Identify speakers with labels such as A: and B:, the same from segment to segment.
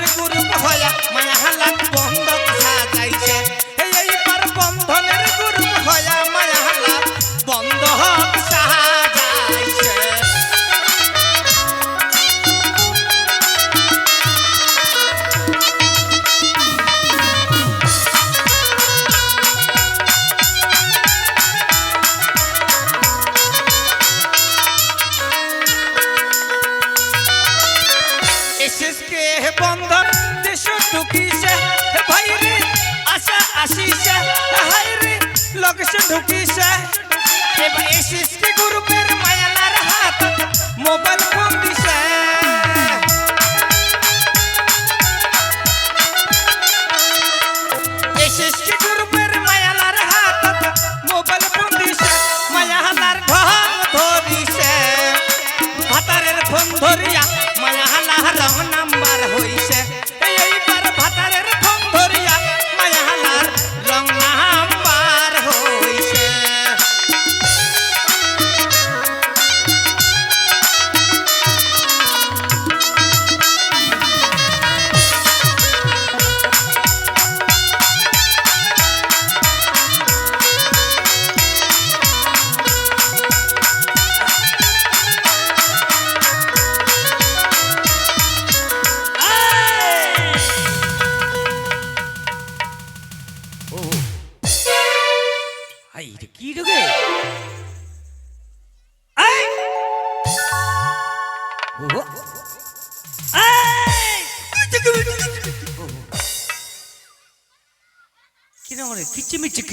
A: বন্ধনের হয়া মায়া হালাত বন্ধক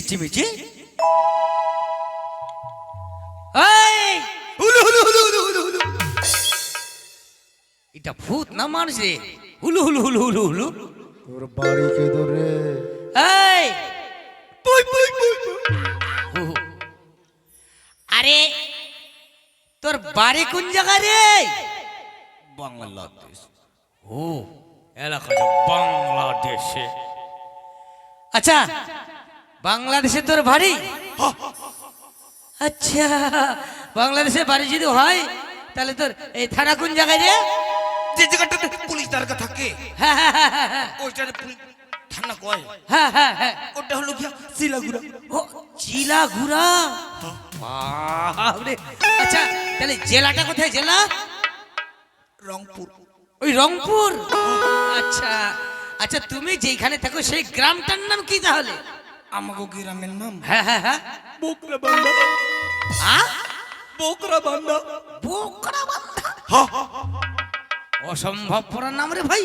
B: কিচিমিচি কিচিমিচি আই হুলু হুলু হুলু হুলু হুলু হুলু এটা ভূত না মানুষ রে হুলু হুলু হুলু হুলু হুলু
C: তোর বাড়ি কে ধরে?
B: এই! পুই পুই পুই পুই। হু, হু। আরে তোর বাড়ি কোন জায়গা রে? বাংলাদেশ। ও এলাকাটা বাংলাদেশে। আচ্ছা বাংলাদেশে তোর বাড়ি? আচ্ছা বাংলাদেশে বাড়ি যদি হয় তাহলে তোর এই থানা কোন জায়গায় রে?
A: যে জায়গাটাতে পুলিশ দারগা থাকে।
B: হ্যাঁ হ্যাঁ হ্যাঁ হ্যাঁ হ্যাঁ।
A: ওইটারে পুলিশ থানা কয়?
B: হ্যাঁ হ্যাঁ হ্যাঁ।
A: ওটা হলো গিয়া শিলাগুড়া
B: ও চিলা বাপরে। আচ্ছা তাহলে জেলাটা কোথায় জেলা?
A: রংপুর।
B: ওই রংপুর? আচ্ছা আচ্ছা তুমি যেখানে থাকো সেই গ্রামটার নাম কি তাহলে?
A: আমাগো গ্রামের নাম?
B: হ্যাঁ হ্যাঁ হ্যাঁ।
A: বোকরা বান্দা
B: আ?
A: বোকরা বান্দা
B: বোকরা বান্ধা অসম্ভব পড়ার নাম রে ভাই।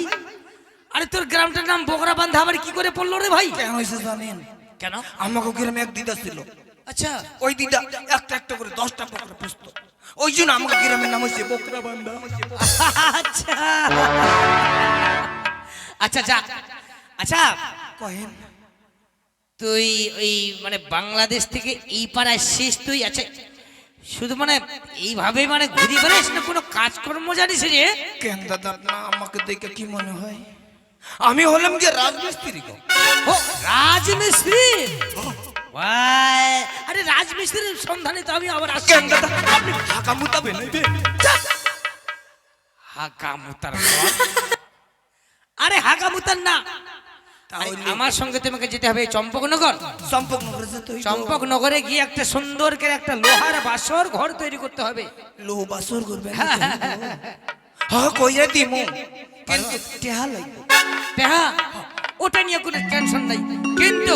B: আরে তোর গ্রামটার নাম বোকরা বান্ধা আবার কি করে পড়ল রে ভাই?
A: কেন হয়েছে জানেন?
B: কেন?
A: আমাগো গ্রামে এক দিদা ছিল।
B: আচ্ছা।
A: ওই দিদা একটা একটা করে দশটা বকরা পুষতো। ওই জন্য আমাকে গ্রামের নাম হচ্ছে বকরা বান্দা
B: আচ্ছা। আচ্ছা যা। আচ্ছা
A: কহেন।
B: তুই ওই মানে বাংলাদেশ থেকে এই পাড়ায় শেষ তুই আছে। শুধু মানে এইভাবে মানে ঘুরি বেড়াস না কোনো কাজকর্ম জানিস রে?
A: কেন দাদা আপনা আমাকে দেখে কি মনে হয়? আমি হলাম যে রাজমিস্ত্রি গো।
B: ও রাজমিস্ত্রি? ওয়াই, আরে রাজমিস্ত্রির সন্ধানে তো আমি আবার আসছি।
A: কেন দাদা আপনি ঢাকা মুতাবে নেবেন
B: হাগা মুতার আরে হাগা মুতার না আমার সঙ্গে তোমাকে যেতে হবে চম্পকনগর।
A: সম্পর্ক নগরে যেতে হইতো।
B: চম্পকনগরে গিয়ে একটা সুন্দর করে একটা লোহার বাসর ঘর তৈরি করতে হবে।
A: লো বাসর হ্যাঁ। কইয়া দিমু। কিন্তু টেহা লাগবে।
B: হ্যাঁ ওটা নিয়ে কোনো টেনশন নাই। কিন্তু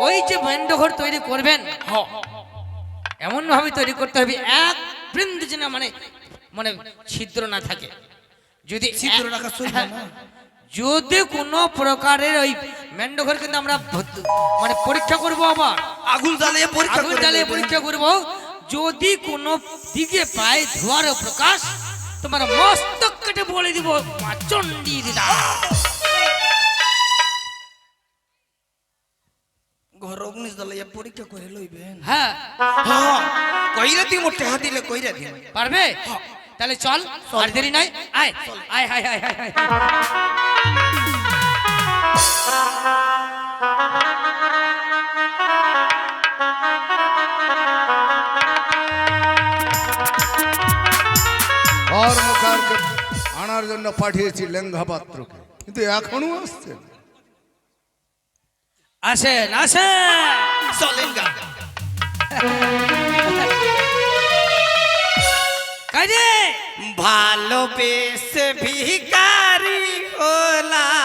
B: ওই যে ঘর তৈরি করবেন
A: হ্যাঁ।
B: এমন ভাবে তৈরি করতে হবে এক বৃন্দ যেন মানে মানে ছিদ্র না থাকে। যদি
A: ছিদ্র রাখা।
B: যদি কোনো প্রকারের ওই মেন্ড ঘর কিন্তু আমরা মানে পরীক্ষা করব আবার।
A: আগুন জ্বালিয়ে পরীক্ষা
B: আগুন জ্বালিয়ে পরীক্ষা করব। যদি কোনো দিকে পায় ধোয়ার প্রকাশ তোমার মস্তক কেটে বলে দিব মা চণ্ডী দিদা
A: ঘর অগ্নি জ্বালিয়ে পরীক্ষা করে লইবেন।
B: হ্যাঁ।
A: হ্যাঁ কইরা দিমু টেহা দিলে কইরা
B: পারবে? তাহলে চল আর দেরি নাই। আয় আয় হায় হায় হায় হায়
C: কর্মকারকে আনার জন্য পাঠিয়েছি লেঙ্গা পাত্রকে। কিন্তু এখনও আসছে
B: আসেন আসেন। কাজে।
A: ভালোবেসে ভিকারি হলাম।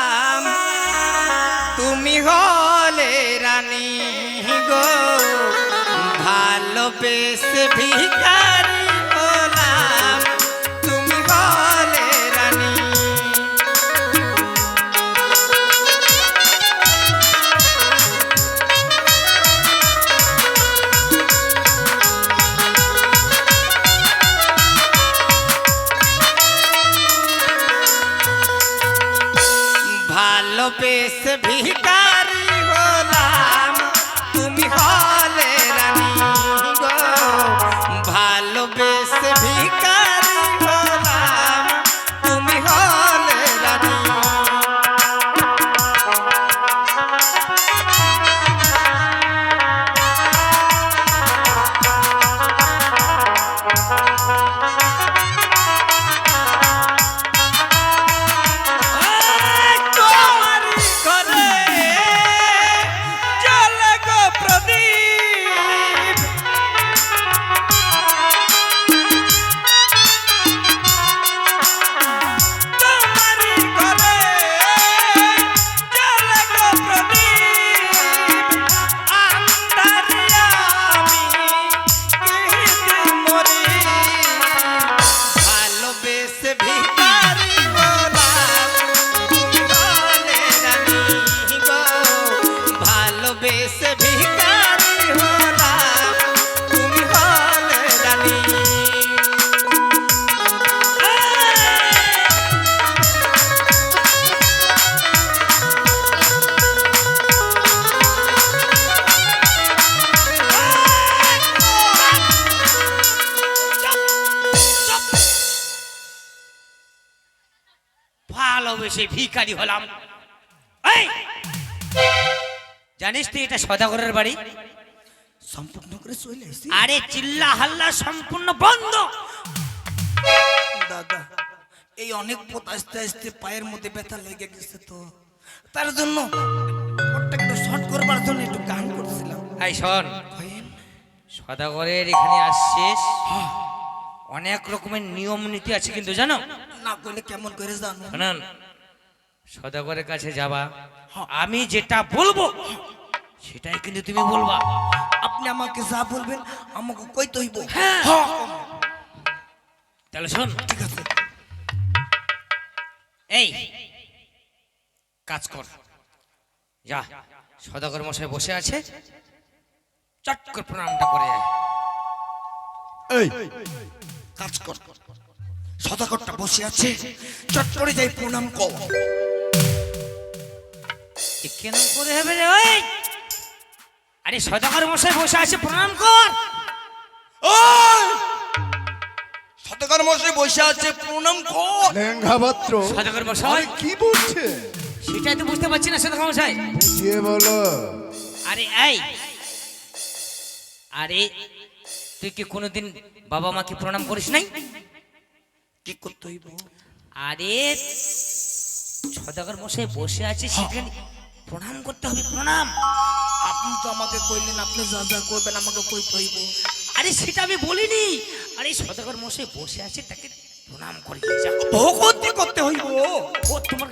A: ভালোবেসে ভিকারি হলাম ভালোবেসে ভিখারি হলাম!
B: জানিস তুই এটা সদাগরের বাড়ি?
A: সম্পূর্ণ করে চলে
B: আরে চিল্লা হাল্লা সম্পূর্ণ বন্ধ।
A: দাদা এই অনেক পথ আস্তে আস্তে পায়ের মধ্যে ব্যথা লেগে গেছে তো। তার জন্য একটু শর্ট করবার জন্য একটু গান করছিলাম।
B: এই শোন সদাগরের এখানে আসছিস? অনেক রকমের নিয়ম নীতি আছে কিন্তু জানো?
A: না করলে কেমন করে জানো?
B: শোনান। সদাগরের কাছে যাবা। আমি যেটা বলব সেটাই কিন্তু তুমি বলবা।
A: আপনি আমাকে যা বলবেন আমাকে কইতে হইব।
B: হ্যাঁ।
A: হ্যাঁ,
B: তাহলে শোন।
A: ঠিক আছে।
B: এই কাজ কর। যা সদাগর মশাই বসে আছে। চট করে প্রণামটা করে আয়।
C: এই
A: কাজ কর। সদাগরটা বসে আছে। চট করে যাই প্রণাম কর।
B: এ কেন করে হবে রে ওই? আরে সদাগর মশাই বসে আছে প্রণাম কর।
A: ওই! সদাগর মশাই বসে আছে প্রণাম কর।
C: লেঙ্গা পাত্র।
B: সদাগর মশাই
C: কি বলছে?
B: সেটাই তো বুঝতে পারছি না সদাগর মশাই।
C: বুঝিয়ে বলো।
B: আরে এই! আরে তুই কি কোনোদিন বাবা মাকে প্রণাম করিস নাই?
A: কি করতে হইব?
B: আরে সদাগর মশাই বসে আছে সেখানে প্রণাম করতে হবে প্রণাম।
A: আপনি তো আমাকে কইলেন আপনি যা যা করবেন আমাকে কইতে হইব।
B: আরে সেটা আমি বলিনি। আরে সদাগর মশাই বসে আছে তাকে প্রণাম করে
A: ভগতি করতে হইব।
B: ও তোমার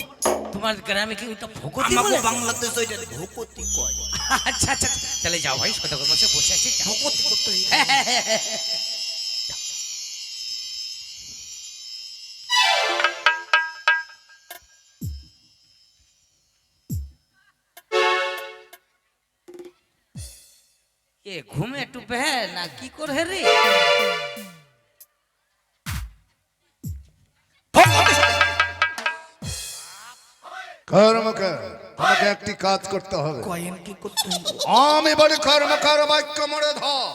B: তোমার গ্রামে কি ওটা ভগতি
A: আমাকে
B: বলে?
A: বাংলাদেশ ওইটা ভগতি কয়।
B: আচ্ছা আচ্ছা তাহলে যাও ভাই সদাগর মশাই বসে আছে
A: ভগতি করতে হইব।
B: ঘুমে একটু বেহে না কি করে রে?
C: একটি কাজ করতে হবে।
A: কয়েন কি করতে
C: আমি বলি কর্মকার বাক্য মরে ধর।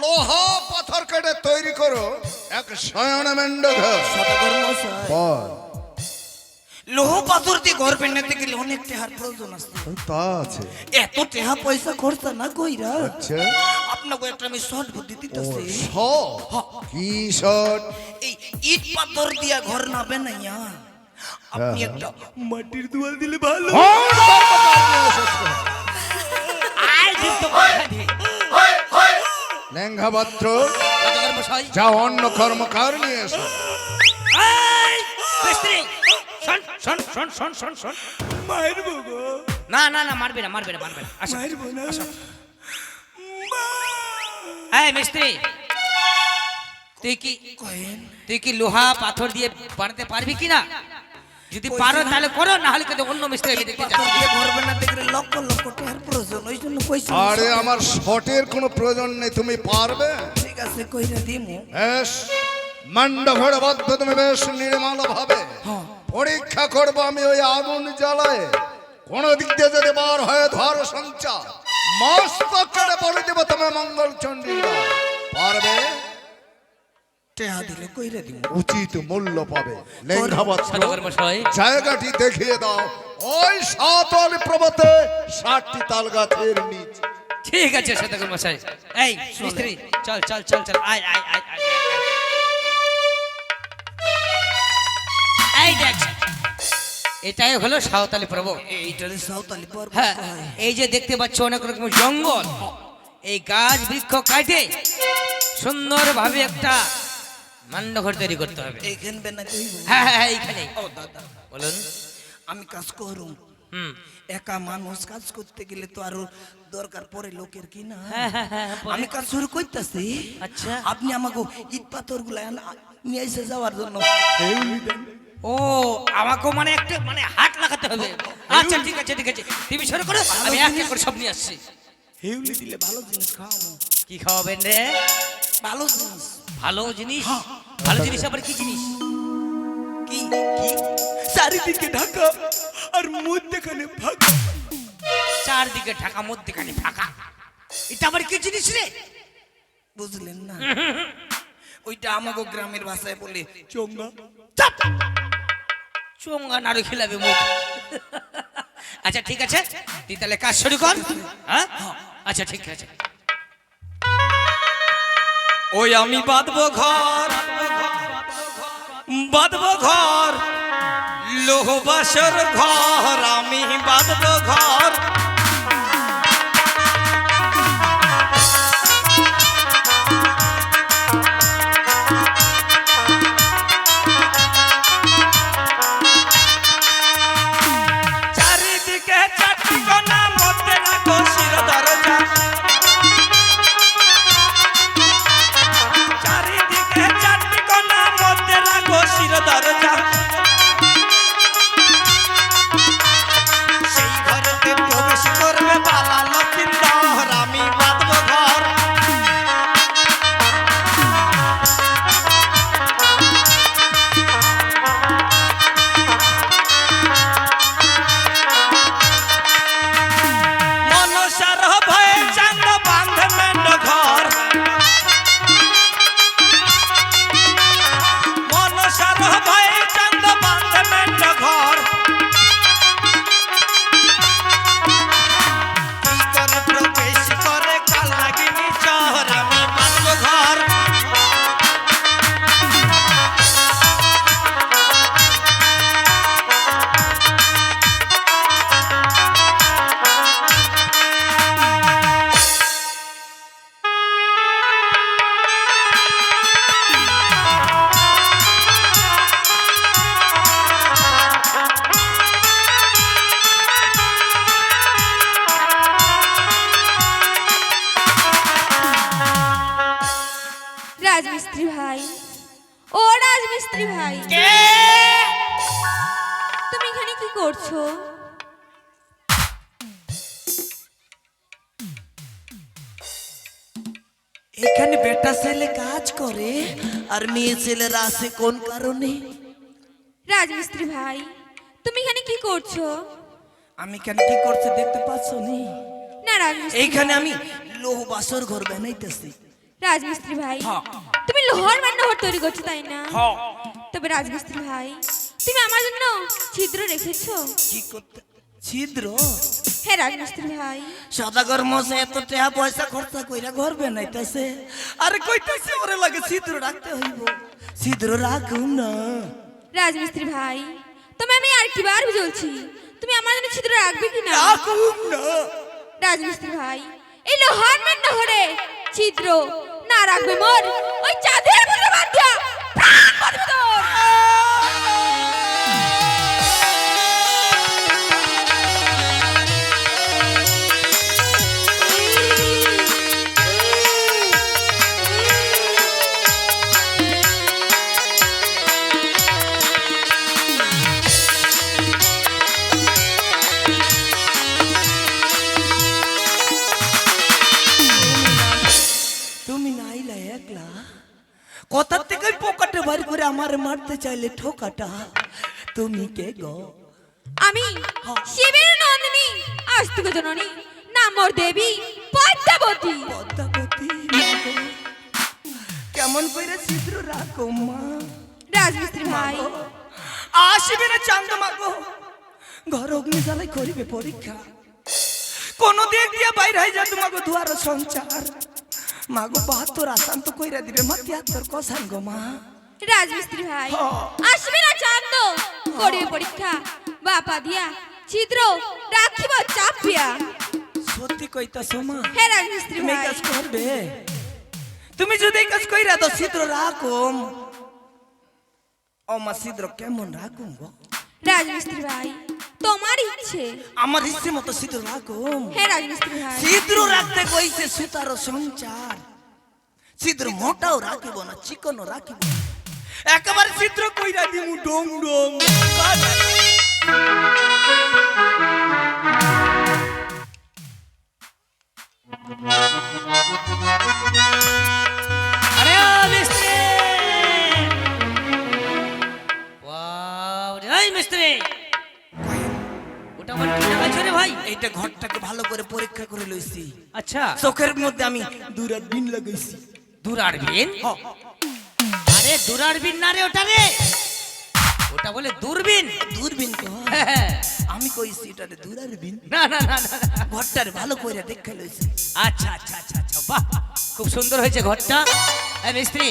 C: লোহা পাথর কেটে তৈরি করো এক শয়ন মেন্ড ঘর
A: লোহ পাথর দিয়ে ঘর বানাতে গেলে অনেক টেহার প্রয়োজন আছে।
C: তা আছে।
A: এত টেহা পয়সা খরচা না কইরা।
C: আচ্ছা।
A: আপনাকে একটা আমি শর্ট বুদ্ধি দিতেছি।
C: কি শট
A: এই ইট পাথর দিয়া ঘর না বানাইয়া আপনি
C: হ্যাঁ।
A: একটা মাটির দুয়ার দিলে ভালো।
B: কথা
C: পাত্র। যা অন্য কর্মকার নিয়ে এসো।
B: শোন শোন শোন শোন শোন।
A: মায়ের বাবা
B: না না না মারবে না মারবে না মারবে না। আসো
A: মায়ের বোনা
B: এই মিস্ত্রি তুই কি
A: কয়েন
B: তুই কি লোহা পাথর দিয়ে বানাতে পারবি কি না? যদি পারো তাহলে করো না হলে কিন্তু অন্য মিস্ত্রি আমি দেখতে চাই
A: দিয়ে ঘর বানাতে গেলে লক্ষ লক্ষ টাকার প্রয়োজন ওই জন্য পয়সা
C: আরে আমার শটের কোনো প্রয়োজন নেই তুমি পারবে?
A: ঠিক আছে কইরা দিমু।
C: বেশ। মান্ড বদ্ধ তুমি বেশ নির্মল ভাবে
A: হ্যাঁ।
C: পরীক্ষা করব আমি ওই আগুন জ্বালায়। কোন দিক দিয়ে যদি বার হয়ে ধর সঞ্চার। মস্তক কেটে বলে দেবো তুমি মঙ্গল চণ্ডীরা পারবে?
A: টেহা দিলে কইরা দিমু।
C: উচিত মূল্য পাবে। জায়গাটি দেখিয়ে দাও। ওই সাতল প্রবতে ষাটটি তাল গাছের নিচ।
B: ঠিক আছে সদাগর মশাই এই মিস্ত্রি চল চল চল চল। আয় আয় আয় আয়, এটাই হলো সাঁওতালি পর্বত।
A: এইটারে সাঁওতালি পর্বত।
B: হ্যাঁ এই যে দেখতে পাচ্ছ অনেক রকম জঙ্গল এই গাছ বৃক্ষ কাটে সুন্দরভাবে একটা মান্ডঘর তৈরি করতে হবে।
A: এইখান
B: হ্যাঁ হ্যাঁ হ্যাঁ, এইখানে।
A: ও দাদা।
B: বলুন।
A: আমি কাজ করুম।
B: হুম।
A: একা মানুষ কাজ করতে গেলে তো আরও দরকার পড়ে লোকের কি না?
B: হ্যাঁ পরে।
A: আমি কাজ শুরু করতেছি।
B: আচ্ছা।
A: আপনি আমাকে ইট পাথরগুলা নিয়ে এসে যাওয়ার জন্য।
B: ও আমাকেও মানে একটা মানে হাত লাগাতে হবে। আচ্ছা ঠিক আছে ঠিক আছে। তুমি শুরু করো আমি এক এক করে সব নিয়ে আসছি।
A: হেউলি দিলে ভালো জিনিস খাওয়াবো।
B: কি খাওয়াবেন রে?
A: ভালো জিনিস।
B: ভালো জিনিস? ভালো জিনিস আবার কি জিনিস?
A: কি কি? চারিদিকে ঢাকা আর মধ্যখানে ফাঁকা।
B: চারদিকে ঢাকা মধ্যখানে ফাঁকা। এটা আবার কি জিনিস রে?
A: বুঝলেন না। ওইটা আমাকে গ্রামের ভাষায় বলে চোঙ্গা।
B: চাপ! চোঙ্গা নাড়ু খেলাবে মুখ। আচ্ছা ঠিক আছে? তুই তাহলে কাজ শুরু কর। হ্যাঁ? আচ্ছা ঠিক আছে।
A: ওই আমি বাঁধবো ঘর বাঁধবো ঘর লোহবাসর ঘর, আমি বাঁধবো ঘর।
D: করছ
A: এখানে বেটা ছেলে কাজ করে আর মেয়ে ছেলেরা আসে কোন কারণে?
D: রাজমিস্ত্রি ভাই তুমি এখানে কি করছ?
A: আমি কেন কি করছে দেখতে পাচ্ছ নি
D: না রাজমিস্ত্রি
A: এইখানে আমি লোহ বাসর ঘর বানাইতেছি।
D: রাজমিস্ত্রি ভাই। তুমি লোহার রান্নাঘর তৈরি করছ তাই না?
A: হ্যাঁ
D: তবে রাজমিস্ত্রি ভাই তুমি আমার জন্য ছিদ্র রেখেছো।
A: কি করতে? ছিদ্র?
D: হ্যাঁ রাজমিস্ত্রি ভাই।
A: সদাগর মশাই এত টাকা পয়সা খরচা কইরা ঘর বানাইতেছে। আরে কইতাছে ওরে লাগে ছিদ্র রাখতে হইব। ছিদ্র রাখুন না।
D: রাজমিস্ত্রি ভাই তুমি আমি আর কি বার বলছি তুমি আমার জন্য ছিদ্র রাখবে কি না
A: রাখুন না।
D: রাজমিস্ত্রি ভাই এই লোহার রান্নাঘরে ছিদ্র না রাখবে মোর। ওই চাঁদের ভিতরে বাঁধিয়া প্রাণ বাঁধবে তোর।
A: মারতে চাইলে ঠোকাটা তুমি কে গো?
D: আমি শিবের নন্দিনী আস্তিক জননী নামর দেবী পদ্মাবতী।
A: পদ্মাবতী। কেমন করে ছিদ্র রাখো মা?
D: রাজমিস্ত্রি ভাই
A: আসবে না চান্দ মাগো ঘর অগ্নি জ্বালাই করিবে পরীক্ষা। কোন দিক দিয়ে বাইরে হয়ে যা তোমাকে দুয়ার সঞ্চার মাগো বাহাত্তর আসান্ত কইরা দিবে মা তিয়াত্তর কষান গো মা।
D: রাজমিস্ত্রি ভাই। আসবে না চান্দ। করিবে পরীক্ষা। বাপা দিয়া। ছিদ্র। রাখিব চাপিয়া
A: সত্যি কইতাছ মা
D: হে রাজমিস্ত্রি ভাই।
A: কাজ করবে? তুমি যদি এই কাজ কইরা তো ছিদ্র রাখুম। ও মা ছিদ্র কেমন রাখুম গো?
D: রাজমিস্ত্রি ভাই তোমার ইচ্ছে।
A: আমার ইচ্ছে মতো ছিদ্র রাখুম।
D: হে রাজমিস্ত্রি ভাই।
A: ছিদ্র রাখতে কইছে সুতার সঞ্চার ছিদ্র মোটাও রাখিব না চিকনও রাখিব না। একেবারে চিত্র কইরা দিমু ডং ডং।
B: মিস্ত্রি। রে, এই মিস্ত্রি। ওটা আমার কি লাগাইছো রে ভাই?
A: এইটা ঘরটাকে ভালো করে পরীক্ষা করে লইছি।
B: আচ্ছা।
A: চোখের মধ্যে আমি দুরাত দিন লাগাইছি।
B: দূরারবিন
A: হ,
B: আরে দুরারবিন না রে ওটা রে। ওটা বলে দূরবীন।
A: দূরবীন তো। হ্যাঁ, আমি কইছি এটা রে
B: না না না না না।
A: ঘরটারে ভালো করে দেখে লইছি।
B: আচ্ছা আচ্ছা আচ্ছা আচ্ছা বাহ। খুব সুন্দর হয়েছে ঘরটা। মিস্ত্রি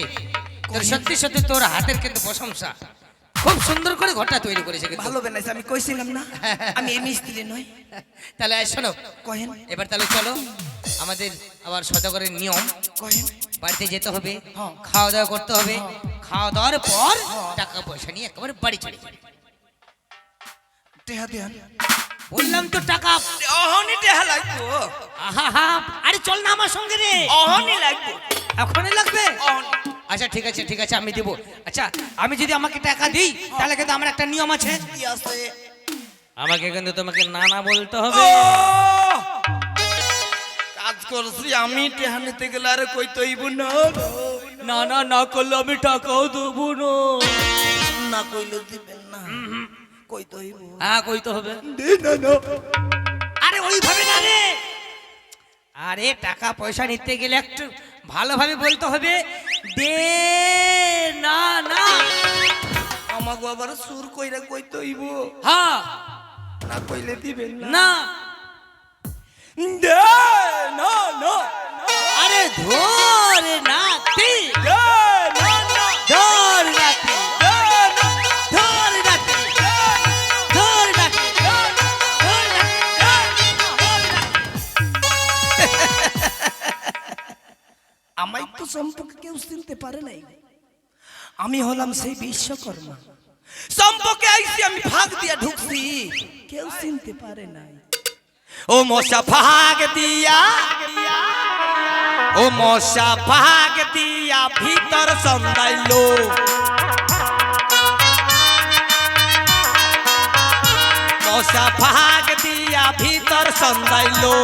B: তোর সত্যি সত্যি তোর হাতের কিন্তু প্রশংসা। খুব সুন্দর করে ঘরটা তৈরি করেছে কিন্তু।
A: ভালো বানাইছে আমি কইছিলাম না। আমি এই মিস্ত্রি নই।
B: তাহলে শোনো।
A: কহেন।
B: এবার তাহলে চলো আমাদের আবার সদাগরের নিয়ম।
A: কহেন।
B: বাড়িতে যেতে হবে
A: হ্যাঁ।
B: খাওয়া দাওয়া করতে হবে। খাওয়া দাওয়ার পর টাকা পয়সা নিয়ে একেবারে বাড়ি চলে যাবে। বললাম তো টাকা
A: অহনি টেহা লাগবো।
B: আহা হা আরে চল না আমার সঙ্গে রে।
A: অহনি লাগবো।
B: এখনই লাগবে?
A: অহনি।
B: আচ্ছা ঠিক আছে ঠিক আছে আমি দেবো। আচ্ছা আমি যদি আমাকে টাকা দিই তাহলে কিন্তু আমার একটা নিয়ম আছে। আমাকে কিন্তু তোমাকে না না বলতে হবে!
A: কাজ করছি আমি টেহা নিতে গেলে আরে কই তৈব না
B: না না না করলে আমি টাকাও দেবো না।
A: না কইলে দিবেন না। কই তৈব
B: হ্যাঁ কইতে হবে।
A: দে না না।
B: আরে ওইভাবে না রে। আরে টাকা পয়সা নিতে গেলে একটু ভালোভাবে বলতে হবে। দে না না।
A: আমাকে আবার সুর কইরা কই তৈব
B: হ্যাঁ
A: না কইলে দিবেন না।
B: না।
A: দে না না।
B: আরে ধরে
A: না
B: তি
A: দে। আমায় তো সম্পর্কে কেউ চিনতে পারে নাই। আমি হলাম সেই বিশ্বকর্মা। সম্পর্কে আইসি, আমি ভাগ দিয়া ঢুকছি। কেউ চিনতে পারে নাই। ও মশা ভাগ দিয়া, ও মশা ভাগ দিয়া ভিতর সন্দাইলো মশা ভাগ দিয়া ভিতর সন্দাইলো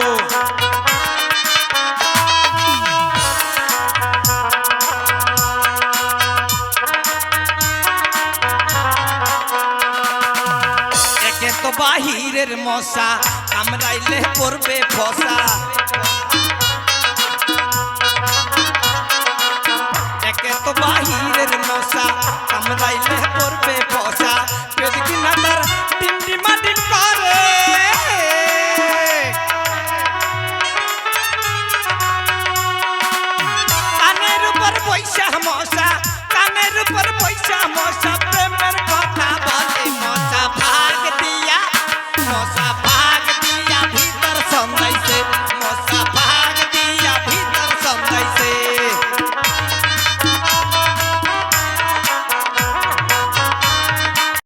A: বাহিরের মশা, কামড়াইলে পড়বে ফসা। একে তো বাহিরের মশা, কামড়াইলে পড়বে ফসা। মশা, কানের উপর পয়সা মশা